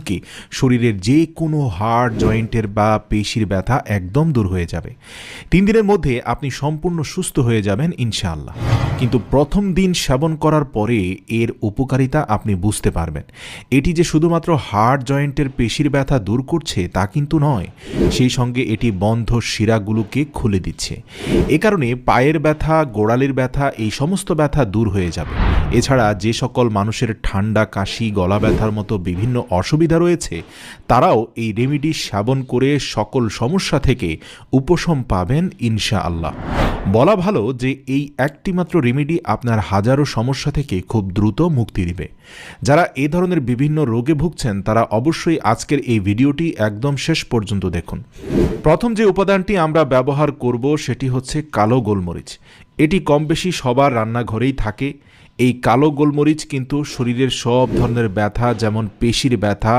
কি? শরীরের যে কোনো হাড়, জয়েন্টের বা পেশির ব্যথা একদম দূর হয়ে যাবে। তিন দিনের মধ্যে আপনি সম্পূর্ণ সুস্থ হয়ে যাবেন ইনশাআল্লাহ। কিন্তু প্রথম দিন সেবন করার পরে এর উপকারিতা আপনি বুঝতে পারবেন। এটি যে শুধুমাত্র হাড়, জয়েন্টের পেশির ব্যথা দূর করছে তা কিন্তু নয়, সেই সঙ্গে এটি বন্ধ শিরাগুলোকে খুলে দিচ্ছে। এ কারণে পায়ের ব্যথা, গোড়ালির ব্যথা, এই সমস্ত ব্যথা দূর হয়ে যাবে। এছাড়া যে সকল মানুষের ঠান্ডা, কাশি, গলা ব্যথার মতো বিভিন্ন অসুবিধা রয়েছে, তারাও এই রেমিডি সেবন করে সকল সমস্যা থেকে উপশম পাবেন ইনশা আল্লাহ বলা ভালো যে এই একটি মাত্র রেমিডি আপনার হাজারো সমস্যা থেকে খুব দ্রুত মুক্তি দিবে। যারা এ ধরনের বিভিন্ন রোগে ভুগছেন, তারা অবশ্যই আজকের এই ভিডিওটি একদম শেষ পর্যন্ত দেখুন। প্রথম যে উপাদানটি আমরা ব্যবহার করব, সেটি হচ্ছে কালো গোলমরিচ। এটি কম বেশি সবার রান্নাঘরেই থাকে। এই কালো গোলমরিচ কিন্তু শরীরের সব ধরনের ব্যথা যেমন পেশির ব্যথা